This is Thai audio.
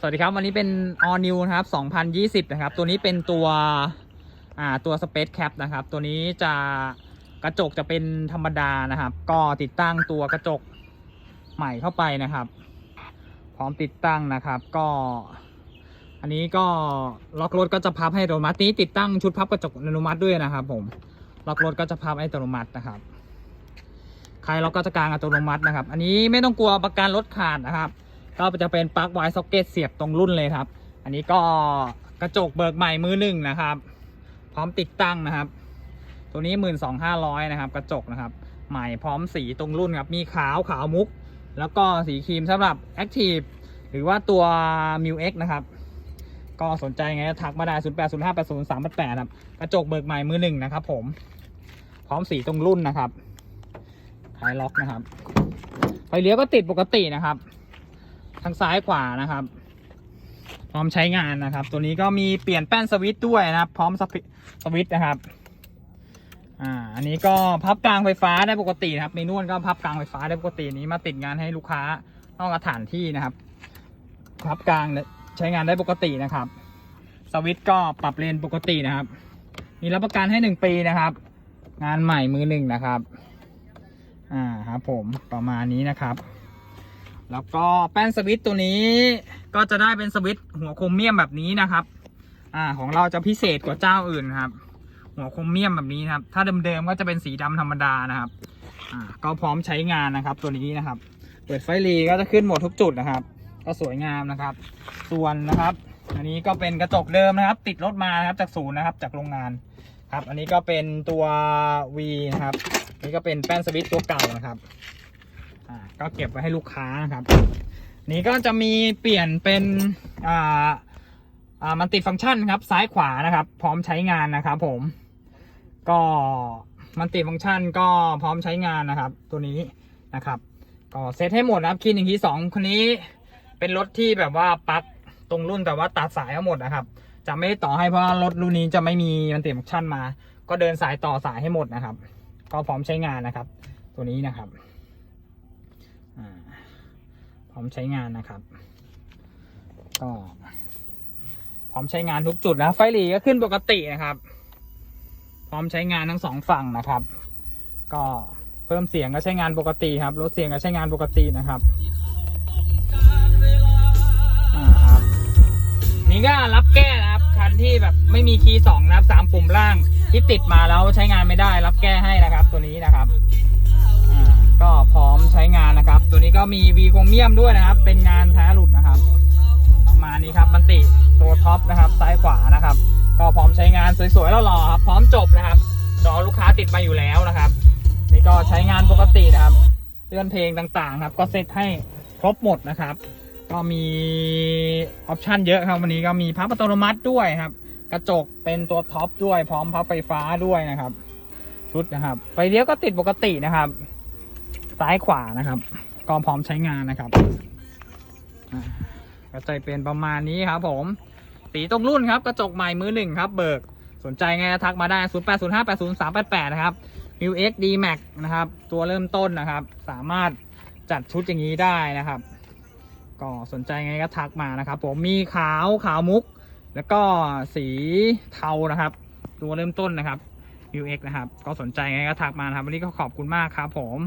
สวัสดีครับ วันนี้เป็น all new นะครับ 2020 นะครับ ตัวนี้เป็นตัว อ่า ตัว space cap นะครับ ตัวนี้จะกระจกจะเป็นธรรมดานะครับ ก็ติดตั้งตัวกระจกใหม่เข้าไปนะครับ พร้อมติดตั้งนะครับ ก็ อันนี้ก็ล็อกรถก็จะพับให้อัตโนมัตินี้ติดตั้งชุดพับกระจกอัตโนมัติด้วยนะครับ ผม ล็อกรถก็จะพับอัตโนมัตินะครับ ใครล็อกก็จะกลางอัตโนมัตินะครับ อันนี้ไม่ต้องกลัวประกันรถขาดนะครับ ก็จะเป็นปลั๊กไวซ็อกเก็ตเสียบตรงรุ่นเลยครับ อันนี้ก็กระจกเบิกใหม่มือหนึ่งนะครับ พร้อมติดตั้งนะครับ ตัวนี้หมื่นสองห้าร้อยนะครับ กระจกนะครับ ใหม่พร้อมสีตรงรุ่นครับ มีขาวขาวมุก แล้วก็สีครีมสำหรับ Active หรือว่าตัว m ิว X นะครับ ก็สนใจไงทักมาได้ 0 8 0 5 8 0 3 8 8ครับ กระจกเบิกใหม่มือหนึ่งนะครับผม พร้อมสีตรงรุ่นนะครับท้ายล็อกนะครับ ไฟเลี้ยวก็ติดปกตินะครับ ทั้งซ้ายขวานะครับ พร้อมใช้งานนะครับ ตัวนี้ก็มีเปลี่ยนแป้นสวิตช์ด้วยนะครับ พร้อมสวิสวิตช์นะครับอ่าอันนี้ก็พับกลางไฟฟ้าได้ปกตินะครับเมนวลก็พับกลางไฟฟ้าได้ปกตินนี้มาติดงานให้ลูกค้านอกสถานที่นะครับ พับกลางใช้งานได้ปกตินะครับ สวิตช์ก็ปรับเลนปกตินะครับ มีรับประกันให้หนึ่งปีนะครับ งานใหม่มือหนึ่งนะครับ อ่าครับผมประมาณนี้นะครับ แล้วก็แป้นสวิตตัวนี้ก็จะได้เป็นสวิตหัวโครเมียมแบบนี้นะครับ อ่าของเราจะพิเศษกว่าเจ้าอื่นครับ หัวโครเมียมแบบนี้ครับ ถ้าเดิมๆก็จะเป็นสีดำธรรมดานะครับ อ่าก็พร้อมใช้งานนะครับตัวนี้นะครับ เปิดไฟรีก็จะขึ้นหมดทุกจุดนะครับ ก็สวยงามนะครับ ส่วนนะครับ อันนี้ก็เป็นกระจกเดิมนะครับ ติดรถมานะครับจากศูนย์นะครับ จากโรงงานครับ อันนี้ก็เป็นตัว V นะครับนี่ก็เป็นแป้นสวิตตัวเก่านะครับ อ่าก็เก็บไว้ให้ลูกค้านะครับ นี่ก็จะมีเปลี่ยนเป็นอ่าอ่ามันติดฟังก์ชันครับซ้ายขวานะครับ พร้อมใช้งานนะครับ ผม ก็มันติดฟังก์ชันก็พร้อมใช้งานนะครับ ตัวนี้นะครับ ก็เซตให้หมดนะครับคีย์หนึ่งคีสองคนนี้เป็นรถที่แบบว่าปั๊กตรงรุ่นแต่ว่าตัดสายทั้งหมดนะครับ จะไม่ได้ต่อให้เพราะรถรุ่นนี้จะไม่มีมันติดฟังก์ชันมา ก็เดินสายต่อสายให้หมดนะครับ ก็พร้อมใช้งานนะครับ ตัวนี้นะครับ ร้อมใช้งานนะครับ ก็พร้อมใช้งานทุกจุดนะ ไฟหลีก็ขึ้นปกตินะครับ พร้อมใช้งานทั้งสองฝั่งนะครับ ก็เพิ่มเสียงก็ใช้งานปกติครับลดเสียงก็ใช้งานปกตินะครับนี่ก็รับแก้นะครับ คันที่แบบไม่มีคีย์สองนะครับสามปุ่มล่างที่ติดมาแล้วใช้งานไม่ได้ รับแก้ให้นะครับ ตัวนี้นะครับ อ่า ก็พร้อมใช้งานนะครับ ก็มีวีโครเมียมด้วยนะครับ เป็นงานแท้หลุดนะครับ ประมาณนี้ครับมันติตัวท็อปนะครับ ซ้ายขวานะครับ ก็พร้อมใช้งานสวยๆแล้วหรอครับ พร้อมจบนะครับจอลูกค้าติดมาอยู่แล้วนะครับ นี่ก็ใช้งานปกตินะครับเลื่อนเพลงต่างๆ ครับ ก็เซตให้ครบหมดนะครับ ก็มีออปชันเยอะครับวันนี้ก็มีพับอัตโนมัติด้วยครับ กระจกเป็นตัวท็อปด้วย พร้อมพับไฟฟ้าด้วยนะครับ ชุดนะครับ ไฟเลี้ยวก็ติดปกตินะครับ ซ้ายขวานะครับ ก็พร้อมใช้งานนะครับอ่าก็จเป็นประมาณนี้ครับผม สีตรงรุ่นครับกระจกใหม่มือหนึ่งครับ เบิกสนใจไงทักมาได้ 0 8 0 5 8 0 3 8 8 นะครับ m u x D Max นะครับ ตัวเริ่มต้นนะครับ สามารถจัดชุดอย่างนี้ได้นะครับ ก็สนใจไงก็ทักมานะครับผมมีขาวขาวมุก แล้วก็สีเทานะครับ ตัวเริ่มต้นนะครับ UX นะครับ ก็สนใจไงก็ทักมานะครับ วันนี้ก็ขอบคุณมากครับผม